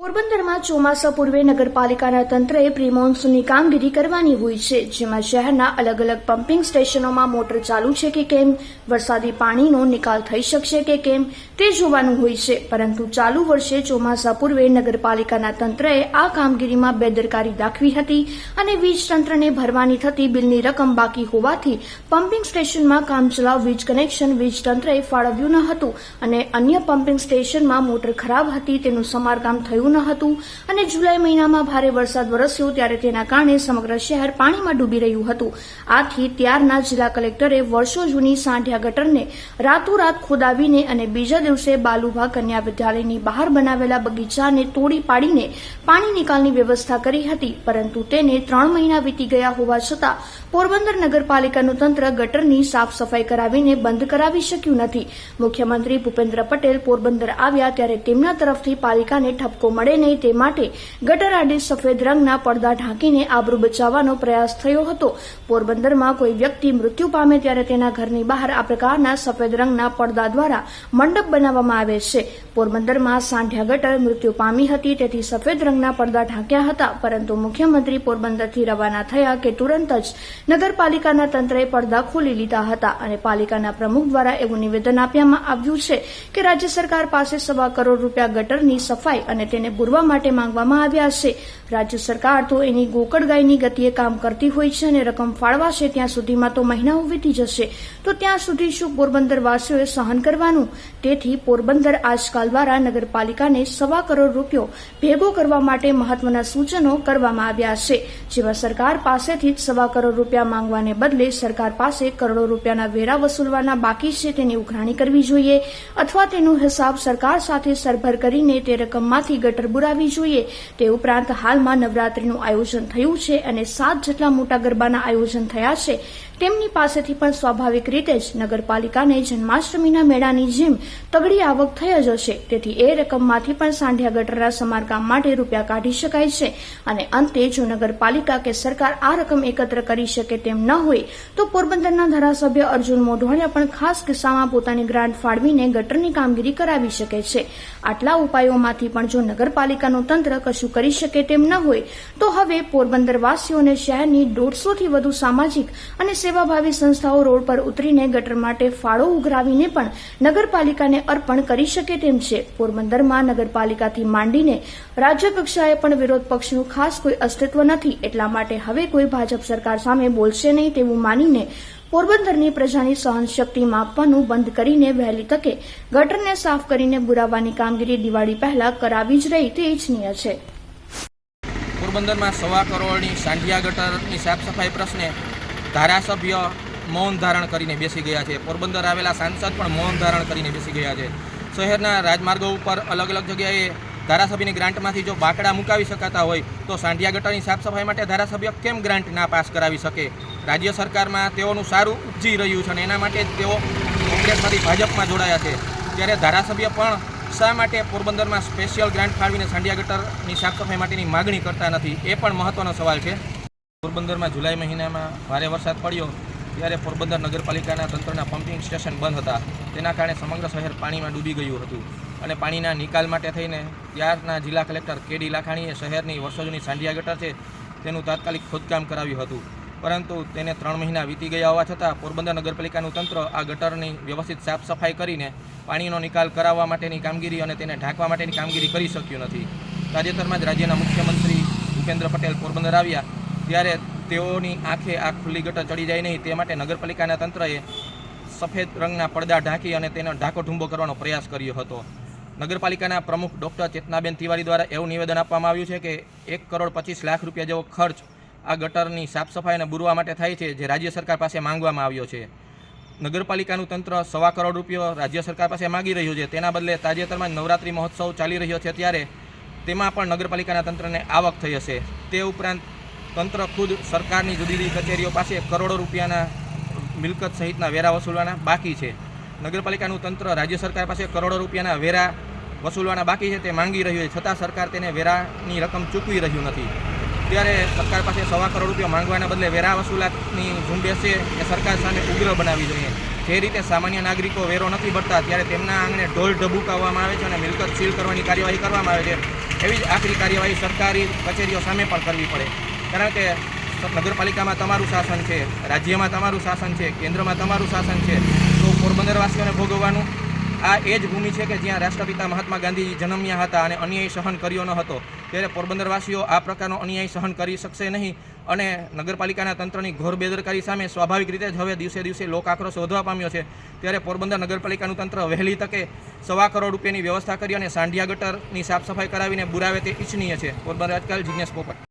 પોરબંદરમાં ચોમાસા પૂર્વે નગરપાલિકાના તંત્રએ પ્રી કામગીરી કરવાની હોય છે, જેમાં શહેરના અલગ અલગ પમ્પિંગ સ્ટેશનોમાં મોટર ચાલુ છે કે કેમ, વરસાદી પાણીનો નિકાલ થઈ શકશે કે કેમ, તે જોવાનું હોય છે. પરંતુ ચાલુ વર્ષે ચોમાસા પૂર્વે નગરપાલિકાના તંત્રએ આ કામગીરીમાં બેદરકારી દાખવી હતી અને વીજ તંત્રને ભરવાની થતી બિલની રકમ બાકી હોવાથી પમ્પિંગ સ્ટેશનમાં કામચલાઉ વીજ કનેક્શન, વીજ તંત્રએ ફાળવ્યું ન હતું અને અન્ય પમ્પિંગ સ્ટેશનમાં મોટર ખરાબ હતી, તેનું સમારકામ થયું ન હતું અને જુલાઈ મહિનામાં ભારે વરસાદ વરસ્યો ત્યારે તેના કારણે સમગ્ર શહેર પાણીમાં ડૂબી રહ્યું હતું. આથી ત્યારના જિલ્લા કલેક્ટરે વર્ષો જૂની સાંઢિયા ગટરને રાતોરાત ખોદાવીને અને બીજા દિવસે બાલુભા કન્યા વિદ્યાલયની બહાર બનાવેલા બગીચાને તોડી પાડીને પાણી નિકાલની વ્યવસ્થા કરી હતી, પરંતુ તેને ત્રણ મહિના વીતી ગયા હોવા છતાં પોરબંદર નગરપાલિકાનું તંત્ર ગટરની સાફ સફાઈ કરાવીને બંધ કરાવી શક્યું નથી. મુખ્યમંત્રી ભૂપેન્દ્ર પટેલ પોરબંદર આવ્યા ત્યારે તેમના તરફથી પાલિકાને ઠપકો મળે નહીં તે માટે ગટર આડે સફેદ રંગના પડદા ઢાંકીને આબરૂ બચાવવાનો પ્રયાસ થયો હતો. પોરબંદરમાં કોઈ વ્યક્તિ મૃત્યુ પામે ત્યારે તેના ઘરની બહાર આ પ્રકારના સફેદ રંગના પડદા દ્વારા મંડપ બનાવવામાં આવે છે. પોરબંદરમાં સાંઢિયા ગટર મૃત્યુ પામી હતી, તેથી સફેદ રંગના પડદા ઢાંક્યા હતા, પરંતુ મુખ્યમંત્રી પોરબંદરથી રવાના થયા કે તુરંત જ નગરપાલિકાના તંત્રએ પડદા ખોલી લીધા હતા અને પાલિકાના પ્રમુખ દ્વારા એવું નિવેદન આપવામાં આવ્યું છે કે રાજ્ય સરકાર પાસે સવા કરોડ રૂપિયા ગટરની સફાઈ અને તેને પૂરવા માટે માંગવામાં આવ્યા છે. રાજ્ય સરકાર તો એની ગોકળ ગાયની ગતિએ કામ કરતી હોય છે અને રકમ ફાળવાશે, ત્યાં સુધીમાં તો મહિનાઓ વીતી જશે. તો ત્યાં સુધી શું પોરબંદરવાસીઓએ સહન કરવાનું? તેથી પોરબંદર આજકાલ દ્વારા નગરપાલિકાને સવા કરોડ રૂપિયો ભેગો કરવા માટે મહત્વના સૂચનો કરવામાં આવ્યા છે. જેમાં સરકાર પાસેથી જ સવા કરોડ રૂપિયા માંગવાને બદલે સરકાર પાસે કરોડો રૂપિયાના વેરા વસૂલવાના બાકી છે તેની ઉઘરાણી કરવી જોઈએ અથવા તેનો હિસાબ સરકાર સાથે સરભર કરીને તે રકમમાંથી ગટર બુરાવી જોઈએ. તે ઉપરાંત હાલમાં નવરાત્રીનું આયોજન થયું છે અને સાત જેટલા મોટા ગરબાના આયોજન થયા છે. તેમની પાસેથી પણ સ્વાભાવિક રીતે જ નગરપાલિકાને જન્માષ્ટમીના મેળાની જેમ તગડી આવક થઈ જ હશે. તેથી એ રકમમાંથી પણ સાંઢિયા ગટરના સમારકામ માટે રૂપિયા કાઢી શકાય છે. અને અંતે જો નગરપાલિકા કે સરકાર આ રકમ એકત્ર કરી શકે તેમ ન હોય, તો પોરબંદરના ધારાસભ્ય અર્જુન મોઢવાડિયા પણ ખાસ કિસ્સામાં પોતાની ગ્રાન્ટ ફાળવીને ગટરની કામગીરી કરાવી શકે છે. આટલા ઉપાયોમાંથી પણ જો નગરપાલિકાનું તંત્ર કશું કરી શકે તેમ હોય, તો હવે પોરબંદરવાસીઓને શહેરની દોઢસોથી વધુ સામાજિક અને સેવાભાવી સંસ્થાઓ રોડ પર ઉતરીને ગટર માટે ફાળો ઉઘરાવીને પણ નગરપાલિકાને અર્પણ કરી શકે તેમ છે. પોરબંદરમાં નગરપાલિકાથી માંડીને રાજ્ય કક્ષાએ પણ વિરોધ પક્ષનું ખાસ કોઈ અસ્તિત્વ નથી. એટલા માટે હવે કોઈ ભાજપ સરકાર સામે બોલશે નહીં તેવું માનીને પોરબંદરની પ્રજાની સહનશક્તિ માપવાનું બંધ કરીને વહેલી તકે ગટરને સાફ કરીને બુરાવવાની કામગીરી દિવાળી પહેલા કરાવી જ રહી તે ઇચ્છનીય છે. પોરબંદરમાં સવા કરોડની સાંઢિયા ગટરની સાફ સફાઈ પ્રશ્ને ધારાસભ્ય મૌન ધારણ કરીને બેસી ગયા છે. પોરબંદર આવેલા સાંસદ પણ મૌન ધારણ કરીને બેસી ગયા છે. શહેરના રાજમાર્ગો ઉપર અલગ અલગ જગ્યાએ ધારાસભ્યની ગ્રાન્ટમાંથી જો બાકડા મુકાવી શકાતા હોય, તો સાંઢિયા ગટરની સાફ સફાઈ માટે ધારાસભ્ય કેમ ગ્રાન્ટ ના પાસ કરાવી શકે? રાજ્ય સરકારમાં તેઓનું સારું ઉપજી રહ્યું છે અને એના માટે જ તેઓ કોંગ્રેસમાંથી ભાજપમાં જોડાયા છે. ત્યારે ધારાસભ્ય પણ શા માટે પોરબંદરમાં સ્પેશિયલ ગ્રાન્ટ ફાળવીને સાંડિયા ગટરની સાફ સફાઈ માટેની માગણી કરતા નથી. એ પણ મહત્વનો સવાલ છે. પોરબંદરમાં જુલાઈ મહિનામાં ભારે વરસાદ પડ્યો ત્યારે પોરબંદર નગરપાલિકાના તંત્રના પમ્પિંગ સ્ટેશન બંધ હતા. તેના કારણે સમગ્ર શહેર પાણીમાં ડૂબી ગયું હતું અને પાણીના નિકાલ માટે થઈને ત્યારના જિલ્લા કલેક્ટર કેડી લાખાણીએ શહેરની વર્ષોજની સાંડિયા ગટર છે તેનું તાત્કાલિક ખોદકામ કરાવ્યું હતું. પરંતુ તેને ત્રણ મહિના વીતી ગયા હોવા છતાં પોરબંદર નગરપાલિકાનું તંત્ર આ ગટરની વ્યવસ્થિત સાફ સફાઈ કરીને પાણીનો નિકાલ કરાવવા માટેની કામગીરી અને તેને ઢાંકવા માટેની કામગીરી કરી શક્યું નથી. તાજેતરમાં જ રાજ્યના મુખ્યમંત્રી ભૂપેન્દ્ર પટેલ પોરબંદર આવ્યા. ત્યારે તેઓની આંખે આ ખુલ્લી ગટર ચડી જાય નહીં, તે માટે નગરપાલિકાના તંત્રએ સફેદ રંગના પડદા ઢાંકી અને તેનો ઢાંકો ઢૂંબો કરવાનો પ્રયાસ કર્યો હતો. નગરપાલિકાના પ્રમુખ ડૉક્ટર ચેતનાબેન તિવારી દ્વારા એવું નિવેદન આપવામાં આવ્યું છે કે એક કરોડ પચીસ લાખ રૂપિયા જેવો ખર્ચ આ ગટરની સાફ સફાઈ અને બુરવા માટે થાય છે જે રાજ્ય સરકાર પાસે માંગવામાં આવ્યો છે. નગરપાલિકાનું તંત્ર સવા કરોડ રૂપિયો રાજ્ય સરકાર પાસે માગી રહ્યું છે. તેના બદલે તાજેતરમાં નવરાત્રિ મહોત્સવ ચાલી રહ્યો છે ત્યારે તેમાં પણ નગરપાલિકાના તંત્રને આવક થઈ હશે. તે ઉપરાંત તંત્ર ખુદ સરકારની જુદી જુદી કચેરીઓ પાસે કરોડો રૂપિયાના મિલકત સહિતના વેરા વસૂલવાના બાકી છે. નગરપાલિકાનું તંત્ર રાજ્ય સરકાર પાસે કરોડો રૂપિયાના વેરા વસૂલવાના બાકી છે તે માંગી રહ્યું છે. છતાં સરકાર તેને વેરાની રકમ ચૂકવી રહ્યું નથી. ત્યારે સરકાર પાસે સવા કરોડ રૂપિયા માંગવાના બદલે વેરા વસૂલાતની ઝુંબેશ છે એ સરકાર સામે ઉગ્ર બનાવી જોઈએ. જે રીતે સામાન્ય નાગરિકો વેરો નથી ભરતા, ત્યારે તેમના આંગણે ઢોલ ઢબુકાવવામાં આવે છે અને મિલકત સીલ કરવાની કાર્યવાહી કરવામાં આવે છે. એવી જ આખરી કાર્યવાહી સરકારી કચેરીઓ સામે પણ કરવી પડે. કારણ કે નગરપાલિકામાં તમારું શાસન છે, રાજ્યમાં તમારું શાસન છે, કેન્દ્રમાં તમારું શાસન છે, તો પોરબંદરવાસીઓને ભોગવવાનું આ એ જ ભૂમિ છે કે જ્યાં રાષ્ટ્રપિતા મહાત્મા ગાંધીજી જન્મ્યા હતા અને અન્યાય સહન કર્યો ન હતો. ત્યારે પોરબંદરવાસીઓ આ પ્રકારનો અન્યાય સહન કરી શકશે નહીં અને નગરપાલિકાના તંત્રની ઘોર બેદરકારી સામે સ્વાભાવિક રીતે જ હવે દિવસે દિવસે લોક આક્રોશ વધવા પામ્યો છે. ત્યારે પોરબંદર નગરપાલિકાનું તંત્ર વહેલી તકે સવા કરોડ રૂપિયાની વ્યવસ્થા કરી અને સાંઢિયા ગટરની સાફ સફાઈ કરાવીને બુરાવે તે ઇચ્છનીય છે. પોરબંદર આજકાલ જિજ્ઞેશ પોપટ.